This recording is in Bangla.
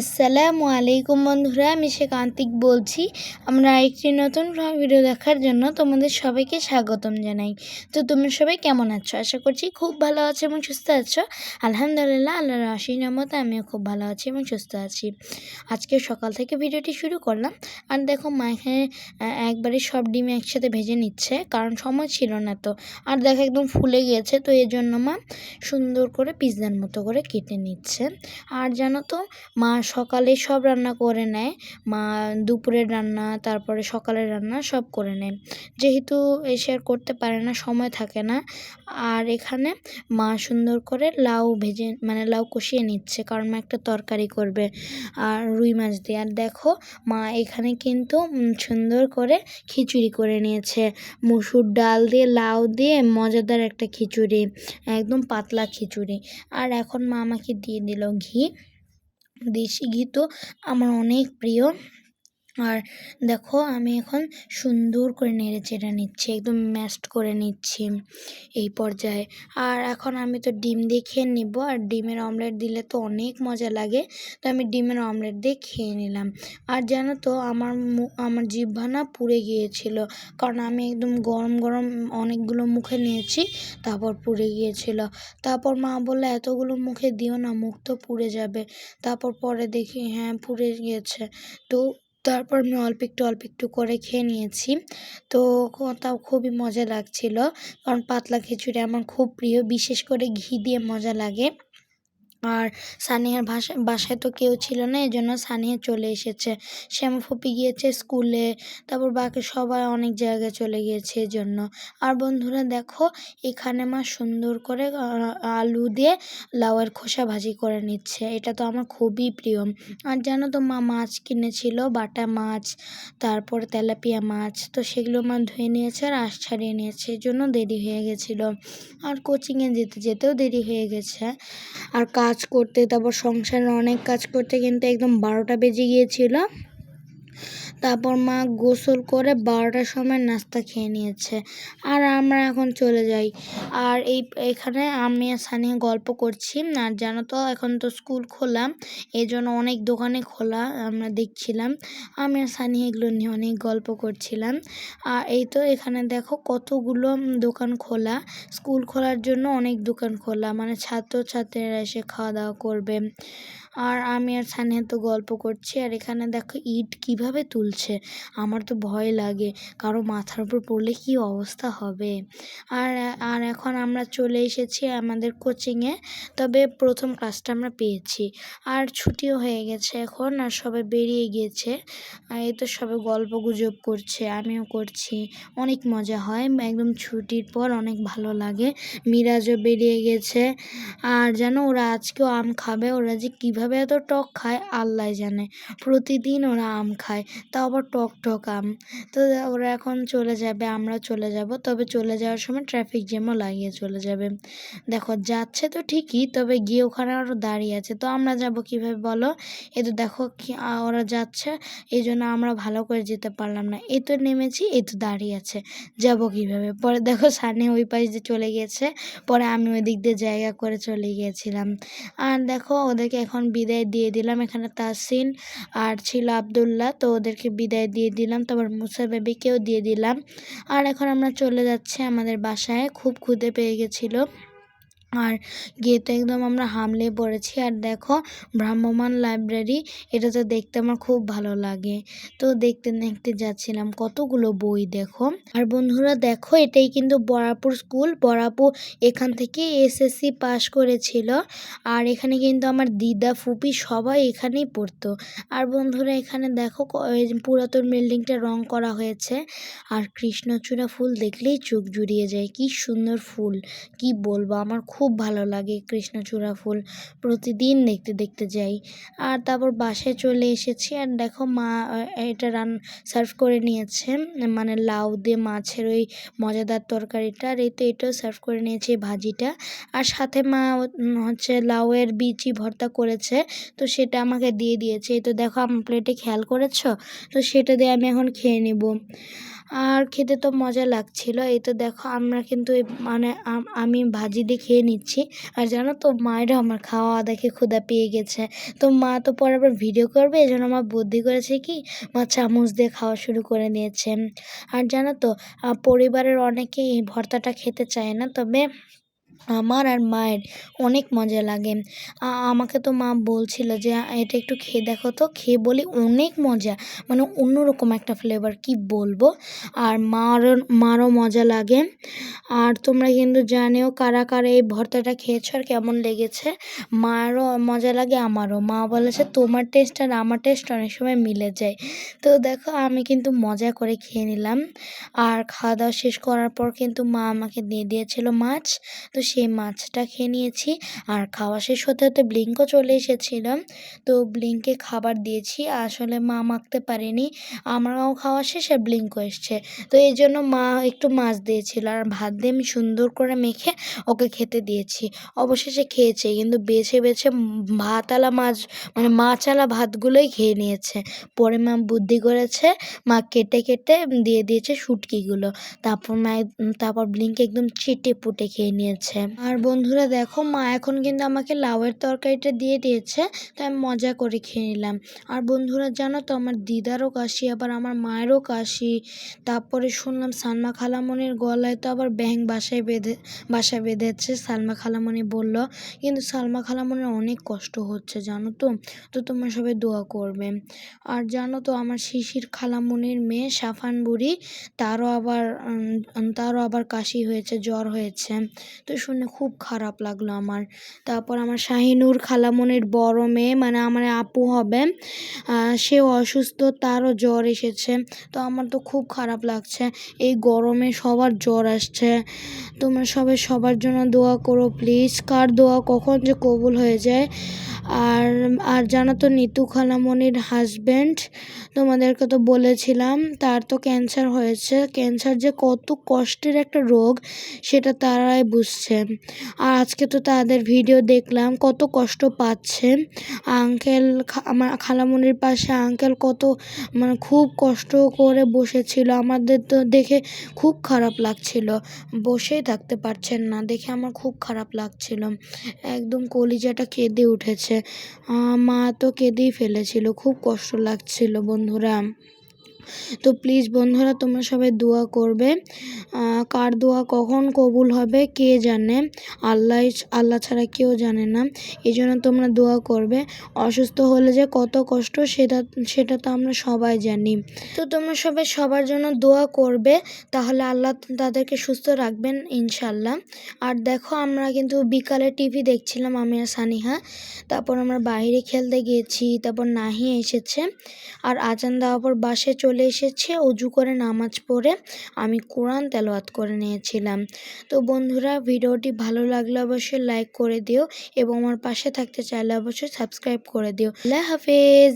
আসসালামু আলাইকুম বন্ধুরা, আমি শেখান্তিক বলছি। আমরা আরেকটি নতুন ভিডিও দেখার জন্য তোমাদের সবাইকে স্বাগতম জানাই। তো তোমরা সবাই কেমন আছো? আশা করছি খুব ভালো আছো এবং সুস্থ আছো। আলহামদুলিল্লাহ, আল্লাহর আশি নামতে আমিও খুব ভালো আছি এবং সুস্থ আছি। আজকে সকাল থেকে ভিডিওটি শুরু করলাম। আর দেখো, মা এখানে একবারে সব ডিম একসাথে ভেজে নিচ্ছে, কারণ সময় ছিল না তো। আর দেখো, একদম ফুলে গিয়েছে, তো এই জন্য মা সুন্দর করে পিৎজার মতো করে কেটে নিচ্ছে। আর জানো তো, মা সকালে সব রান্না করে নেয়। মা দুপুরের রান্না, তারপরে সকালের রান্না সব করে নেয়। যেহেতু এসে আর করতে পারে না, সময় থাকে না। আর এখানে মা সুন্দর করে লাউ ভেজে মানে লাউ কষিয়ে নিচ্ছে, কারণ মা একটা তরকারি করবে আর রুই মাছ দিয়ে। আর দেখো, মা এখানে কিন্তু সুন্দর করে খিচুড়ি করে নিয়েছে। মুসুর ডাল দিয়ে, লাউ দিয়ে মজাদার একটা খিচুড়ি, একদম পাতলা খিচুড়ি। আর এখন মা আমাকে দিয়ে দিল ঘি। দেশি গীতও আমার অনেক প্রিয়। আর দেখো আমি এখন সুন্দর করে নেড়ে চেড়ে নিচ্ছি, একদম ম্যাশড করে নিচ্ছি এই পর্যায়ে। আর এখন আমি তো ডিম দিয়ে খেয়ে নিব, আর ডিমের অমলেট দিলে তো অনেক মজা লাগে, তো আমি ডিমের অমলেট দিয়ে খেয়ে নিলাম। আর জানো তো আমার আমার জিহ্বা না পুড়ে গিয়েছিল, কারণ আমি একদম গরম গরম অনেকগুলো মুখে নিয়েছি, তারপর পুড়ে গিয়েছিল। তারপর মা বলল, এতগুলো মুখে দিও না, মুখ তো পুড়ে যাবে। তারপর পরে দেখি হ্যাঁ পুড়ে গিয়েছে। তো তারপর আমি অল্প একটু অল্প একটু করে খেয়ে নিয়েছি। তো তাও খুবই মজা লাগছিল। কারণ পাতলা খিচুড়ি আমার খুব প্রিয়, বিশেষ করে ঘি দিয়ে মজা লাগে। আর সানিয়ার ভাষা, বাসায় তো কেউ ছিল না এই জন্য সানিয়া চলে এসেছে। শ্যামা ফুপি গিয়েছে স্কুলে, তারপর বাকি সবাই অনেক জায়গায় চলে গিয়েছে এই জন্য আর বন্ধুরা দেখো, এখানে মা সুন্দর করে আলু দিয়ে লাউয়ের খোসা ভাজি করে নিচ্ছে। এটা তো আমার খুবই প্রিয়। আর জানো তো মা মাছ কিনেছিল, বাটা মাছ, তারপর তেলাপিয়া মাছ, তো সেগুলো মা ধুয়ে নিয়েছে আর আশ ছাড়িয়ে নিয়েছে এই জন্য দেরি হয়ে গেছিল। আর কোচিংয়ে যেতে যেতেও দেরি হয়ে গেছে। আর কাজ করতে তারপর সংসারে অনেক কাজ করতে কিন্তু একদম বারোটা বেজে গিয়েছিল। তারপর মা গোসল করে বারোটার সময় নাস্তা খেয়ে নিয়েছে। আর আমরা এখন চলে যাই। আর এই, এখানে আমি আর সানিয়া গল্প করছি। আর জানো তো, এখন তো স্কুল খোলা এই জন্য অনেক দোকানে খোলা আমরা দেখছিলাম। আমি আর সানিয়া এগুলো নিয়ে অনেক গল্প করছিলাম। আর এই তো এখানে দেখো কতগুলো দোকান খোলা। স্কুল খোলার জন্য অনেক দোকান খোলা। মানে ছাত্রছাত্রীরা এসে খাওয়া দাওয়া করবে। আর আমি আর সানিয়া তো গল্প করছি, আর এখানে দেখো ইট কীভাবে তুলছে, আমার তো ভয় লাগে, কারও মাথার উপর পড়লে কি অবস্থা হবে? আর আর এখন আমরা চলে এসেছি আমাদের কোচিংয়ে তবে প্রথম ক্লাসটা আমরা পেয়েছি, আর ছুটিও হয়ে গেছে এখন, আর সবাই বেরিয়ে গিয়েছে এই তো সবাই গল্প গুজব করছে, আমিও করছি, অনেক মজা হয়, একদম ছুটির পর অনেক ভালো লাগে, মিরাজও বেরিয়ে গেছে, আর যেন ওরা আজকেও আম খাবে, ওরা যে কীভাবে এত টক খায়? আল্লাহ জানে। প্রতিদিন ওরা আম খায় তাও আবার টক টক আম। তো ওরা এখন চলে যাবে, আমরা চলে যাব। তবে চলে যাওয়ার সময় ট্রাফিক জ্যামও লাগিয়ে চলে যাবে। দেখো, যাচ্ছে তো ঠিকই, তবে গিয়ে ওখানে আরও দাঁড়িয়ে আছে। তো আমরা যাব কীভাবে বলো? এ তো দেখো কি ওরা যাচ্ছে। এই জন্য আমরা ভালো করে যেতে পারলাম না। এই তো নেমেছি, এই তো দাঁড়িয়ে আছে। যাব কীভাবে? পরে দেখো সানি ওই পাশ দিয়ে চলে গিয়েছে পরে আমি ওই দিক দিয়ে জায়গা করে চলে গিয়েছিলাম। আর দেখো, ওদেরকে এখন বিদায় দিয়ে দিলাম এখানে তাসিন আর ছিল আবদুল্লাহ, তো ওদেরকে বিদায় দিয়ে দিলাম। তারপর মুসা বেবিকেও দিয়ে দিলাম। আর এখন আমরা চলে যাচ্ছি আমাদের বাসায়। খুব খুদে পেয়ে গেছিল। আর গিয়ে তো একদম আমরা হামলে পড়েছি। আর দেখো ভ্রাম্যমান লাইব্রেরি, এটা তো দেখতে আমার খুব ভালো লাগে। তো দেখতে দেখতে যাচ্ছিলাম, কতগুলো বই দেখো। আর বন্ধুরা দেখো, এটাই কিন্তু বরাপুর স্কুল। বরাপুর এখান থেকে এসএসসি পাশ করেছিল। আর এখানে কিন্তু আমার দিদা, ফুপি সবাই এখানেই পড়তো। আর বন্ধুরা এখানে দেখো পুরাতন বিল্ডিংটা রং করা হয়েছে। আর কৃষ্ণচূড়া ফুল দেখলেই চোখ জুড়িয়ে যায়। কি সুন্দর ফুল, কি বলব? আমার খুব ভালো লাগে কৃষ্ণচূড়া ফুল প্রতিদিন দেখতে দেখতে যাই। আর তারপর বাসায় চলে এসেছি আর দেখো মা এটা রান, সার্ভ করে নিয়েছে। মানে লাউ দিয়ে মাছের ওই মজাদার তরকারিটা আর এই তো এটাও সার্ভ করে নিয়েছে ভাজিটা। আর সাথে মা হচ্ছে লাউয়ের বিচি ভর্তা করেছে, তো সেটা আমাকে দিয়ে দিয়েছে। এই তো দেখো আমার প্লেটে খেয়াল করেছ? তো সেটা দিয়ে আমি এখন খেয়ে নেব। আর খেতে তো মজা লাগছিল। এই তো দেখো, আমরা কিন্তু মানে আমি ভাজি দিয়ে খেয়ে নিচ্ছি। আর জানো তো, মায়েরও আমার খাওয়া দেখে ক্ষুদা পেয়ে গেছে। তো মা তো পরে আবার ভিডিও করবে, এই জন্য আমার বুদ্ধি করেছে কি, মা চামচ দিয়ে খাওয়া শুরু করে দিয়েছে আর জানো তো পরিবারের অনেকেই ভর্তাটা খেতে চায় না, তবে আমার আর মায়ের অনেক মজা লাগে। আমাকে তো মা বলছিল যে, এটা একটু খেয়ে দেখো তো, খেয়ে বলি অনেক মজা। মানে অন্যরকম একটা ফ্লেভার কি বলব? আর মারও মারও মজা লাগে। আর তোমরা কিন্তু জানেও কারা কারা এই ভর্তাটা খেয়েছো আর কেমন লেগেছে? মারও মজা লাগে, আমারও। মা বলেছে, তোমার টেস্ট আর আমার টেস্ট অনেক সময় মিলে যায়। তো দেখো, আমি কিন্তু মজা করে খেয়ে নিলাম। আর খাওয়া দাওয়া শেষ করার পর কিন্তু মা আমাকে দিয়ে দিয়েছিল মাছ। তো সেই মাছটা খেয়ে নিয়েছি। আর খাওয়া শেষ হতে হতে ব্লিঙ্কও চলে এসেছিলাম তো ব্লিঙ্কে খাবার দিয়েছি। আসলে মা মাখতে পারেনি। আমরাও খাওয়া শেষ আর ব্লিঙ্কও এসছে। তো এই জন্য মা একটু মাছ দিয়েছিল। আর ভাত দিয়ে আমি সুন্দর করে মেখে ওকে খেতে দিয়েছি। অবশেষে খেয়েছে। কিন্তু বেছে বেছে ভাতওয়ালা মাছ মানে মাছওয়ালা ভাতগুলোই খেয়ে নিয়েছে। পরে মা বুদ্ধি করেছে, মা কেটে কেটে দিয়ে দিয়েছে শুটকিগুলো। তারপর মা এক- তারপর ব্লিঙ্ক একদম চেটে পুটে খেয়ে নিয়েছে। আর বন্ধুরা দেখো, মা এখন কিন্তু আমাকে লাউয়ের তরকারিটা দিয়ে দিয়েছে, তাই আমি মজা করে খেয়ে নিলাম। আর বন্ধুরা জানো তো, আমার দিদারও কাশি, আবার আমার মায়েরও কাশি। তারপরে শুনলাম সালমা খালামণির গলায় তো আবার ব্যাং বাসায় বেঁধে, বাসায় বেঁধেছে, সালমা খালামণি বলল, কিন্তু সালমা খালামণির অনেক কষ্ট হচ্ছে জানো তো তো তোমরা সবাই দোয়া করবে। আর জানো তো, আমার শিশির খালামণির মেয়ে সাফান বুড়ি, তারও আবার তারও আবার কাশি হয়েছে, জ্বর হয়েছে। তো শুনে খুব খারাপ লাগল আমার। তারপর আমার শাহিনুর খালামণির বড় মেয়ে মানে আমার আপু হবে সেও অসুস্থ, তারও জ্বর এসেছে। তো আমার তো খুব খারাপ লাগছে। এই গরমে সবার জ্বর আসছে। তোমরা সবাই সবার জন্য দোয়া করো প্লিজ কার দোয়া কখন যে কবুল হয়ে যায়। আর আর জানো তো নিতু খালামণির হাজব্যান্ড তোমাদেরকে তো বলেছিলাম, তার তো ক্যান্সার হয়েছে। ক্যান্সার যে কত কষ্টের একটা রোগ, সেটা তারাই বুঝছে। আর আজকে তো তাদের ভিডিও দেখলাম, কত কষ্ট পাচ্ছে। আঙ্কেল আমার খালামুনির পাশে আঙ্কেল কত মানে খুব কষ্ট করে বসেছিল। আমাদের তো দেখে খুব খারাপ লাগছিল। বসেই থাকতে পারছেন না, দেখে আমার খুব খারাপ লাগছিল। একদম কলিজাটা কেঁদে উঠেছে। মা তো কেঁদেই ফেলেছিল, খুব কষ্ট লাগছিল বন্ধুরা। তো প্লিজ বন্ধুরা, তোমরা সবাই দোয়া করবে। কার দোয়া কখন কবুল হবে কে জানে? আল্লাহ আল্লাহ ছাড়া কেউ জানে না। এই জন্য তোমরা দোয়া করবে। অসুস্থ হলে যে কত কষ্ট, সেটা সেটা তো আমরা সবাই জানি। তো তোমরা সবাই সবার জন্য দোয়া করবে। তাহলে আল্লাহ তাদেরকে সুস্থ রাখবেন ইনশাল্লাহ আর দেখো, আমরা কিন্তু বিকালে টিভি দেখছিলাম, আমি আর সানিহা। তারপর আমরা বাইরে খেলতে গিয়েছি তারপর নাহি এসেছে। আর আজান দেওয়ার পর বাসে চলে এসেছে অজু করে নামাজ পড়ে আমি কোরআন তেলাওয়াত করে নিয়েছিলাম। তো বন্ধুরা, ভিডিওটি ভালো লাগলে অবশ্যই লাইক করে দিও এবং আমার পাশে থাকতে চাইলে অবশ্যই সাবস্ক্রাইব করে দিও। আল্লাহ হাফেজ!